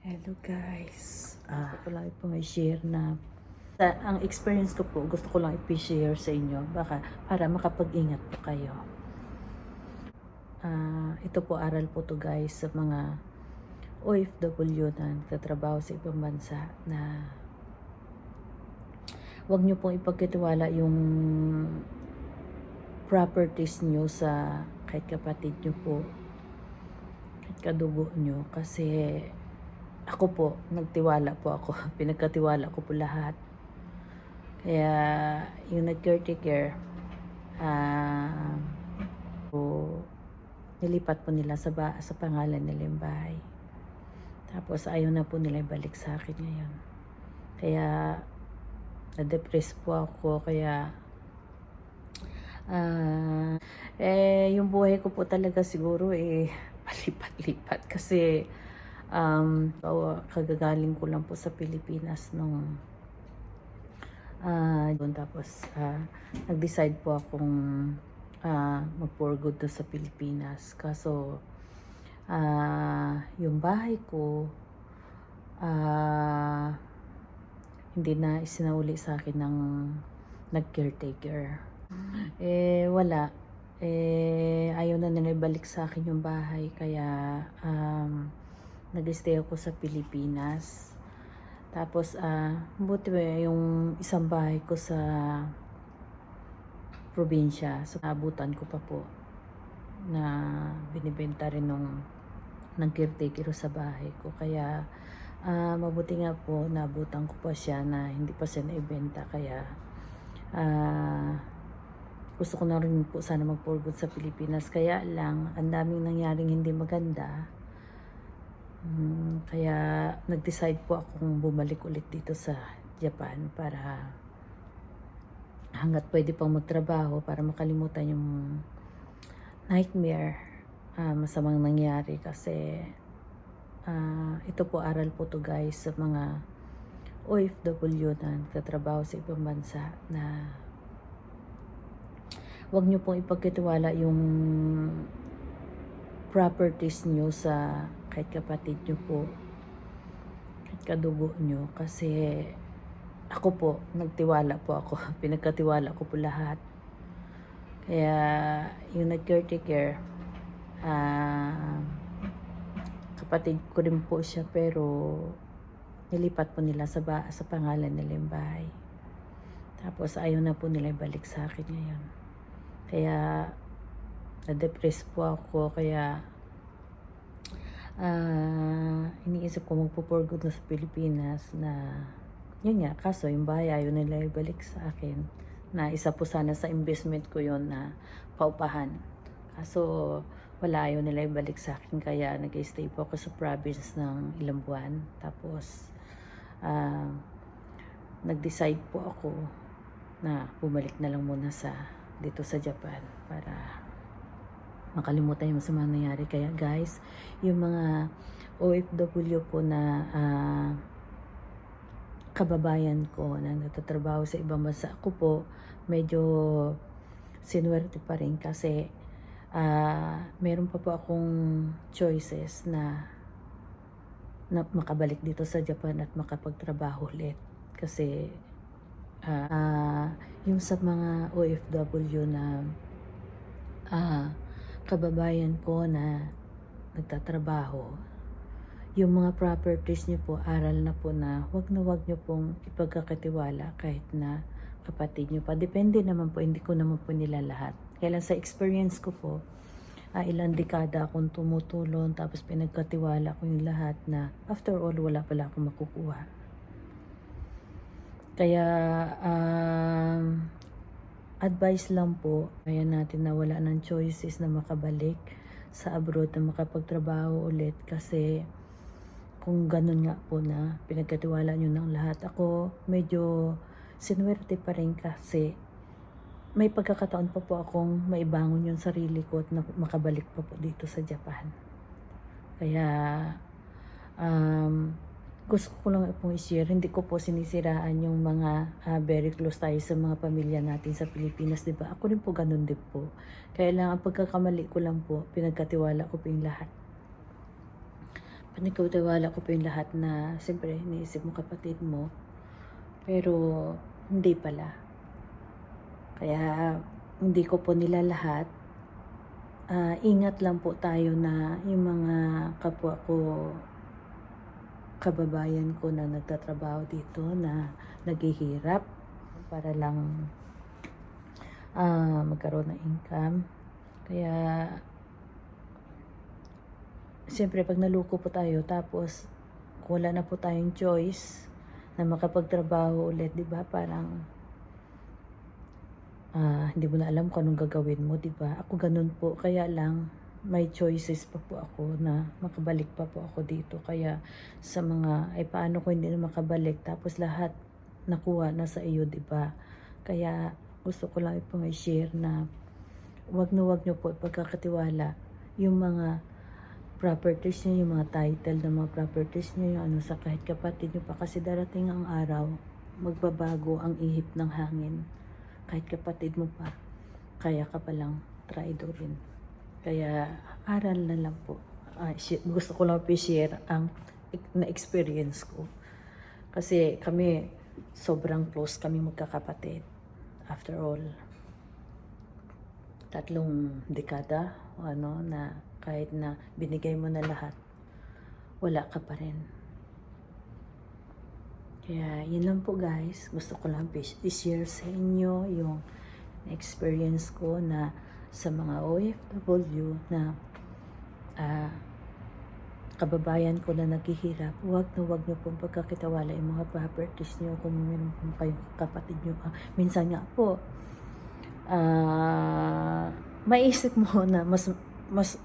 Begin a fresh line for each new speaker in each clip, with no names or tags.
Hello guys. Ah, gusto ko lang ipong i-share na sa, ang experience ko po, gusto ko lang i-share sa inyo baka para makapag-ingat po kayo. Ah, ito po aral po to guys sa mga OFW na nagtatrabaho sa ibang bansa na huwag niyo pong ipagkatiwala yung properties niyo sa kahit kapatid niyo po kahit kadugo niyo kasi ako po, nagtiwala po ako. Pinagkatiwala ko po lahat. Kaya, yung nag-caretaker, ah, po, nilipat po nila sa, ba, sa pangalan nila yung bahay. Tapos, ayaw na po nila ibalik sa akin ngayon. Kaya, na-depress po ako. Kaya, ah, eh, yung buhay ko po talaga siguro, eh, palipat-lipat. Kasi, um, kagagaling ko lang po sa Pilipinas nung ah yun tapos ah, nag-decide po akong ah, mag-for good doon sa Pilipinas. Kaso ah, yung bahay ko ah, hindi na isinauli sa akin ng nag-caretaker. Eh wala. Eh ayaw na nila ibalik sa akin yung bahay kaya um, nag-stay ako sa Pilipinas. Tapos, ah, buti ba yung isang bahay ko sa probinsya. So, abutan ko pa po na binibenta rin nung ng caretaker sa bahay ko. Kaya, ah, mabuti nga po, naabutan ko pa siya na hindi pa siya naibenta. Kaya, ah, gusto ko na rin po sana mag good sa Pilipinas. Kaya lang, ang daming nangyaring hindi maganda. Mm, kaya nag-decide po akong bumalik ulit dito sa Japan para hanggat pwede pang magtrabaho para makalimutan yung nightmare ah, masamang nangyari kasi ah, ito po aral po to guys sa mga OFW na nagtatrabaho sa ibang bansa na wag niyo pong ipagkatiwala yung properties niyo sa kahit kapatid niyo po kahit kadugo niyo kasi ako po nagtiwala po ako pinagkatiwala ko po lahat. Kaya yung nag-caretaker ah kapatid ko rin po siya pero nilipat po nila sa, ba- sa pangalan nila yung bahay. Tapos ayaw na po nila ibalik sa akin ngayon. Kaya na-depress po ako kaya ah iniisip ko magpo-for good na sa Pilipinas na yun nga, kaso yung bahay ayaw nila ibalik sa akin na isa po sana sa investment ko yon na paupahan. Kaso wala ayaw nila ibalik sa akin kaya nag-stay po ako sa province ng ilang buwan. Tapos ah nag-decide po ako na bumalik na lang muna sa dito sa Japan para makalimutan yung sa mga nangyari. Kaya guys, yung mga OFW po na ah, kababayan ko na nagtatrabaho sa ibang bansa, ako po medyo sinuwerte pa rin kasi ah, meron pa po akong choices na na makabalik dito sa Japan at makapagtrabaho ulit. Kasi ah, ah, yung sa mga OFW na kababayan ko na nagtatrabaho, yung mga properties niyo po, aral na po na wag na wag niyo pong ipagkakatiwala kahit na kapatid niyo pa. Depende naman po, hindi ko naman po nila lahat. Kaya lang sa experience ko po, ah, ilang dekada akong tumutulong tapos pinagkatiwala ko yung lahat na after all, wala pala akong makukuha. Kaya, um, advice lang po, kaya natin na wala ng choices na makabalik sa abroad na makapagtrabaho ulit kasi kung ganun nga po na pinagkatiwala nyo ng lahat. Ako medyo sinuwerte pa rin kasi may pagkakataon pa po akong maibangon yung sarili ko at makabalik pa po dito sa Japan. Kaya um, gusto ko lang pong i-share, hindi ko po sinisiraan yung mga ah, very close tayo sa mga pamilya natin sa Pilipinas, di ba? Ako rin po ganun din po. Kaya lang, ang pagkakamali ko lang po, pinagkatiwala ko po yung lahat. Pinagkatiwala ko po yung lahat na siyempre iniisip mo kapatid mo. Pero hindi pala. Kaya hindi ko po nila lahat. Ah, ingat lang po tayo na yung mga kapwa ko kababayan ko na nagtatrabaho dito na naghihirap para lang ah, magkaroon ng income. Kaya siyempre pag naluko po tayo tapos wala na po tayong choice na makapagtrabaho ulit, 'di ba? Parang ah, hindi mo na alam kung anong gagawin mo, 'di ba? Ako ganun po, kaya lang may choices pa po ako na makabalik pa po ako dito. Kaya sa mga ay paano ko hindi na makabalik tapos lahat nakuha na sa iyo, 'di ba? Kaya gusto ko lang ipong i-share na wag na wag niyo po ipagkakatiwala yung mga properties niyo, yung mga title ng mga properties niyo, yung ano sa kahit kapatid niyo pa kasi darating ang araw magbabago ang ihip ng hangin kahit kapatid mo pa kaya ka palang traitor rin kaya aral na lang po. Shi- gusto ko lang po i-share ang ik- na experience ko. Kasi kami sobrang close kami magkakapatid after all. Tatlong dekada ano na kahit na binigay mo na lahat wala ka pa rin. Kaya yun lang po guys. Gusto ko lang i-share sa inyo yung experience ko na sa mga OFW na ah, kababayan ko na naghihirap, huwag na huwag niyo pong pagkakitawala yung mga properties niyo kung meron pong kayong kapatid niyo. Ah, minsan nga po, ah, maisip mo na mas mas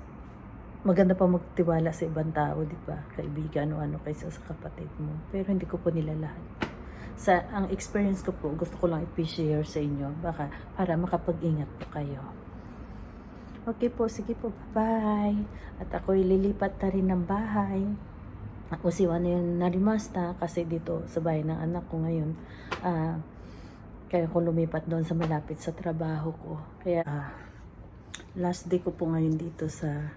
maganda pa magtiwala sa ibang tao, di ba? Kaibigan o ano kaysa sa kapatid mo. Pero hindi ko po nila lahat. Sa ang experience ko po, gusto ko lang i-share sa inyo baka para makapag-ingat po kayo. Okay po, sige po, bye-bye. At ako'y lilipat na rin ng bahay. Ako si Juan yung narimasta kasi dito sa bahay ng anak ko ngayon. Ah, kaya ko lumipat doon sa malapit sa trabaho ko. Kaya ah, last day ko po ngayon dito sa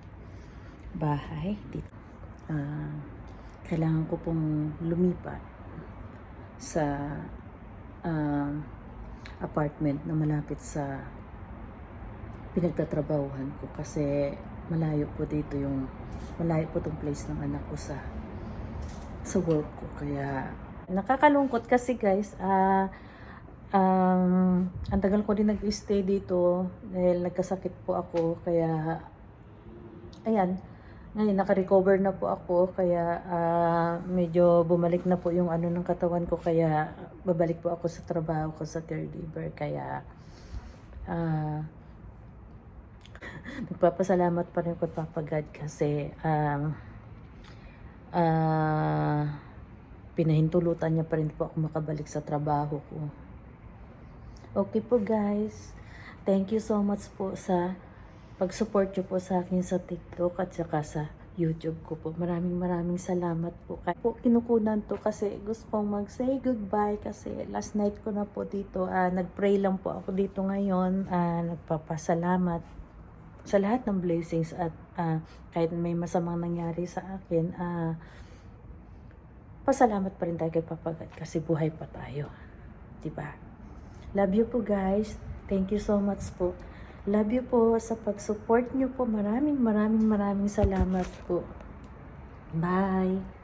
bahay. Dito. Ah, kailangan ko pong lumipat sa ah, apartment na malapit sa pinagtatrabahuhan ko kasi malayo po dito yung malayo po tong place ng anak ko sa sa work ko. Kaya nakakalungkot kasi guys ah um, ang tagal ko din nag-stay dito dahil nagkasakit po ako. Kaya ayan ngayon naka-recover na po ako. Kaya ah, medyo bumalik na po yung ano ng katawan ko. Kaya babalik po ako sa trabaho ko sa caregiver. Kaya ah nagpapasalamat pa rin ko Papa God kasi um, ah pinahintulutan niya pa rin po ako makabalik sa trabaho ko. Okay po guys. Thank you so much po sa pag-support niyo po sa akin sa TikTok at saka sa YouTube ko po. Maraming maraming salamat po. Kaya po kinukunan to kasi gusto kong mag-say goodbye kasi last night ko na po dito. ah nag-pray lang po ako dito ngayon. ah nagpapasalamat sa lahat ng blessings at ah, kahit may masamang nangyari sa akin, ah, pasalamat pa rin tayo kay Papa God kasi buhay pa tayo. ba? Love you po guys. Thank you so much po. Love you po sa pag-support niyo po. Maraming maraming maraming salamat po. Bye.